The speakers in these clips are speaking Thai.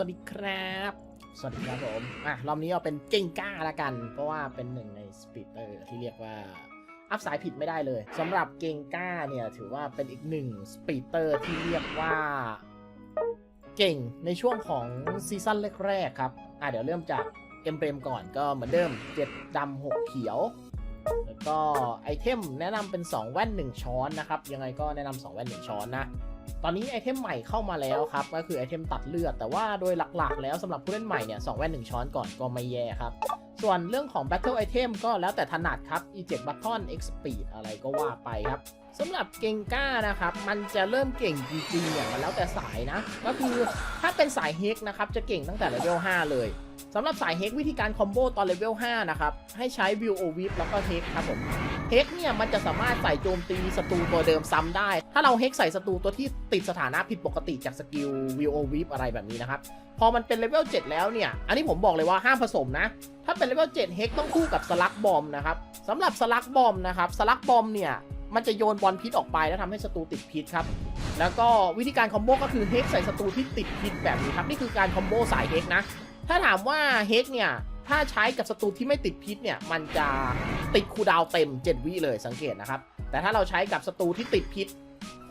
วัสดีครับ สวัสดีครับผม อะ รอบนี้เอาเป็นเก่งก้าละกัน เพราะว่าเป็นหนึ่งในสปีดเตอร์ที่เรียกว่า อัพสายผิดไม่ได้เลย สำหรับเก่งก้าเนี่ย ถือว่าเป็นอีกหนึ่งสปีดเตอร์ที่เรียกว่า เก่งในช่วงของซีซั่นแรกๆครับ อะ เดี๋ยวเริ่มจากเอ็มเบรมก่อนก็เหมือนเดิม7ดำ6เขียว แล้วก็ไอเทมแนะนำเป็น 2 แว่น 1 ช้อนนะครับ ยังไงก็แนะนำ2แว่น 1 ช้อนนะ ตอนนี้ไอเทมใหม่เข้ามาแล้วครับ ก็คือไอเทมตัดเลือด แต่ว่าโดยหลักๆ แล้วสำหรับผู้เล่นใหม่เนี่ย2แว่น1ช้อนก่อนก็ไม่แย่ครับ ส่วนเรื่องของ Battle Item ก็แล้วแต่ถนัดครับ E7 Button X Speed อะไรก็ว่าไปครับสำหรับเก่งก้านะครับ มันจะเริ่มเก่งจริงๆเนี่ยมันแล้วแต่สายนะ ก็คือถ้าเป็นสายเฮกนะครับจะเก่งตั้งแต่เลเวล5เลย สำหรับสายเฮกวิธีการคอมโบตอนเลเวล 5 นะครับ ให้ใช้วิวโอวิฟแล้วก็เฮกครับผมเฮกเนี่ยมันจะสามารถใส่โจมตีศัตรูตัวเดิมซ้ำได้ ถ้าเราเฮกใส่ศัตรูตัวที่ติดสถานะผิดปกติจากสกิลวิวโอวิฟอะไรแบบนี้นะครับ พอมันเป็นเลเวล 7 แล้วเนี่ย อันนี้ผมบอกเลยว่าห้ามผสมนะ ถ้าเป็นเลเวล 7 เฮกต้องคู่กับสลักบอมนะครับสำหรับสลักบอมนะครับสลักบอมเนี่ยมันจะโยนบอลพิษออกไปแล้วทำให้ศัตรูติดพิษครับแล้วก็วิธีการคอมโบก็คือเฮกใส่ศัตรูที่ติดพิษแบบนี้ครับนี่คือการคอมโบสายเฮกนะ ถ้าถามว่าเฮกเนี่ย ถ้าใช้กับศัตรูที่ไม่ติดพิษเนี่ย มันจะติดคูดาวเต็ม 7 วิเลยสังเกตนะครับ แต่ถ้าเราใช้กับศัตรูที่ติดพิษ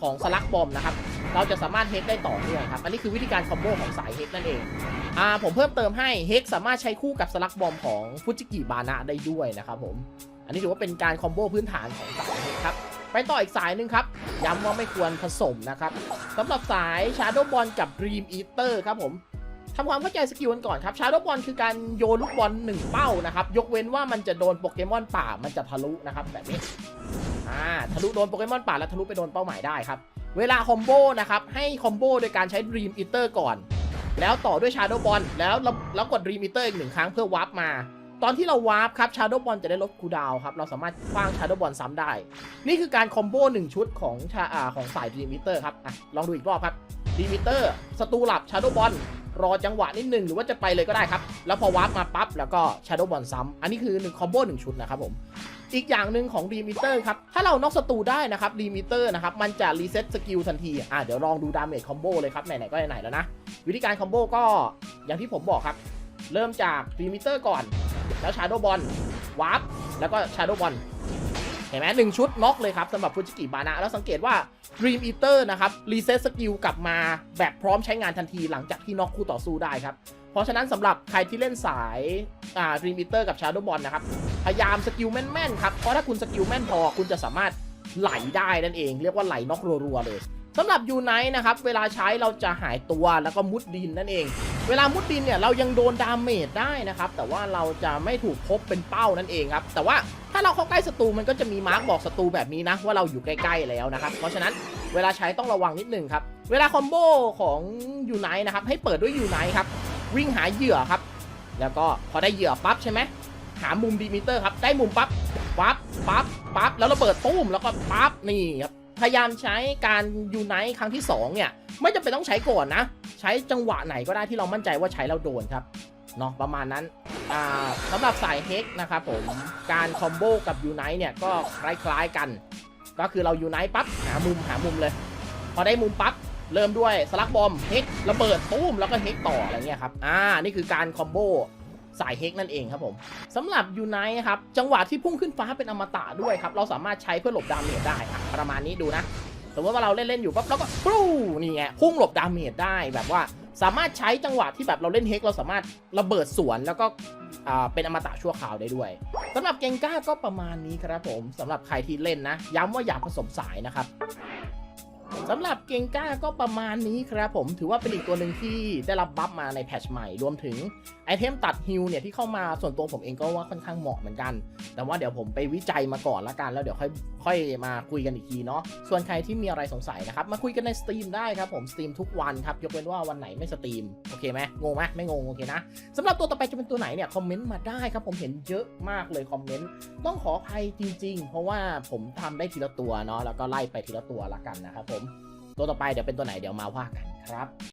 ของสลักบอมนะครับ เราจะสามารถเฮกได้ต่อเนื่องครับ อันนี้คือวิธีการคอมโบของสายเฮกนั่นเองอ่าผมเพิ่มเติมให้เฮกสามารถใช้คู่กับสลักบอมของฟุจิกิบานะได้ด้วยนะครับผม อันนี้ถือว่าเป็นการคอมโบพื้นฐานของสายเฮกครับ ไปต่ออีกสายหนึ่งครับ ย้ำว่าไม่ควรผสมนะครับสำหรับสาย Shadow Ball กับ Dream Eater ครับผม ทำความเข้าใจสกิลกันก่อนครับ Shadow Ball คือการโยนลูกบอลหนึ่งเป้านะครับ ยกเว้นว่ามันจะโดนโปเกมอนป่ามันจะทะลุนะครับแบบนี้อ่าทะลุโดนโปเกมอนป่าแล้วทะลุไปโดนเป้าหมายได้ครับ เวลาคอมโบนะครับให้คอมโบโดยการใช้ Dream Eater ก่อน แล้วต่อด้วย Shadow Ball แล้วเราแล้วกด Dream Eater อีกหนึ่งครั้งเพื่อวาร์ปมาตอนที่เราวาร์ปครับ Shadow Ball จะได้ลดคูดาวครับ เราสามารถคว้าง Shadow Ball ซ้ำได้ นี่คือการคอมโบ1ชุดของชาอ่าของสาย Dream Eater ครับ อะ ลองดูอีกรอบครับ Dream Eater ศัตรูหลับ Shadow Ball รอ รอจังหวะนิดนึงหรือว่าจะไปเลยก็ได้ครับ แล้วพอวาร์ปมาปั๊บแล้วก็ Shadow Ball ซ้ำอันนี้คือ1คอมโบ1ชุดนะครับผมอีกอย่างหนึ่งของ Dream Eater ครับ ถ้าเรานอกศัตรูได้นะครับ Dream Eater นะครับ มันจะรีเซ็ตสกิลทันที อะเดี๋ยวลองดูดาเมจคอมโบเลยครับ ไหน ๆ ก็ไหนๆแล้วนะ วิธีการคอมโบก็อย่างที่ผมบอกครับ เริ่มจาก Dream Eater ก่อน แล้ว Shadow Ball วาร์ปแล้วก็ Shadow Ball เห็นไหมหนึ่งชุดน็อกเลยครับสำหรับฟูจิกิบานะ แล้วสังเกตว่า Dream Eater นะครับรีเซ็ตสกิลกลับมาแบบพร้อมใช้งานทันทีหลังจากที่น็อกคู่ต่อสู้ได้ครับ เพราะฉะนั้นสำหรับใครที่เล่นสายอ่า Dream Eater กับ Shadow Ball นะครับ พยายามสกิลแม่นๆครับ เพราะถ้าคุณสกิลแม่นพอคุณจะสามารถไหลได้นั่นเอง เรียกว่าไหลน็อกรัวๆเลยสำหรับยูไนท์นะครับ เวลาใช้เราจะหายตัวแล้วก็มุดดินนั่นเอง เวลามุดดินเนี่ยเรายังโดนดาเมจได้นะครับ แต่ว่าเราจะไม่ถูกพบเป็นเป้านั่นเองครับ แต่ว่าาเราเข้าใกล้ศัตรูมันก็จะมีมาร์กบอกศัตรูแบบนี้นะ ว่าเราอยู่ใกล้ๆแล้วนะครับ เพราะฉะนั้นเวลาใช้ต้องระวังนิดนึงครับ เวลาคอมโบของยูไนท์นะครับให้เปิดด้วยยูไนท์ครับวิ่งหาเหยื่อครับ แล้วก็พอได้เหยื่อปั๊บใช่ไหมหามุมดีมิเตอร์ครับได้มุมปั๊บปั๊บปั๊บปั๊บแล้วเระเบิดตุ้มแล้วก็ปั๊บนี่ครับพยายามใช้การยูไนต์ครั้งที่2เนี่ยไม่จำเป็นต้องใช้ก่อนนะ ใช้จังหวะไหนก็ได้ที่เรามั่นใจว่าใช้แล้วโดนครับ เนาะประมาณนั้นสำหรับสายเฮกนะครับผมการคอมโบกับยูไนต์เนี่ยก็คล้ายๆกัน ก็คือเรายูไนต์ปั๊บหามุมหามุมเลย พอได้มุมปั๊บเริ่มด้วยสลักบอมเฮกระเบิดตุ้มแล้วก็เฮกต่ออะไรเงี้ยครับอ่านี่คือการคอมโบสายเฮกนั่นเองครับผมสำหรับยูไนท์ครับจังหวะที่พุ่งขึ้นฟ้าเป็นอมตะด้วยครับเราสามารถใช้เพื่อหลบดาเมจได้ประมาณนี้ดูนะสมมติว่าเราเล่นเล่นๆอยู่ปั๊บแล้วก็ปรูนี่ไงพุ่งหลบดาเมจได้แบบว่า สามารถใช้จังหวะที่แบบเราเล่นเฮกเราสามารถระเบิดสวนแล้วก็เป็นอมตะชั่วคราวได้ด้วยสำหรับเกงก้าก็ประมาณนี้ครับผมสำหรับใครที่เล่นนะ ย้ำว่าอย่าผสมสายนะครับ สำหรับเกงก้าก็ประมาณนี้ครับผมถือว่าเป็นอีกตัวหนึ่งที่ได้รับบัฟมาในแพทช์ใหม่ รวมถึงไอเทมตัดฮิลเนี่ยที่เข้ามาส่วนตัวผมเองก็ว่าค่อนข้างเหมาะเหมือนกัน แต่ว่าเดี๋ยวผมไปวิจัยมาก่อนละกันแล้วเดี๋ยวค่อยค่อยมาคุยกันอีกทีเนาะส่วนใครที่มีอะไรสงสัยนะครับมาคุยกันในสตรีมได้ครับผมสตรีมทุกวันครับยกเว้นว่าวันไหนไม่สตรีมโอเคไหมงงไหมไม่งงโอเคนะสำหรับตัวต่อไปจะเป็นตัวไหนเนี่ยคอมเมนต์มาได้ครับผมเห็นเยอะมากเลยคอมเมนต์ต้องขออภัยจริง ๆ เพราะว่าผมทำได้ทีละตัวเนาะแล้วก็ไล่ไปทีละตัวละกันนะครับผม ตัวต่อไปเดี๋ยวเป็นตัวไหนเดี๋ยวมาว่ากันครับ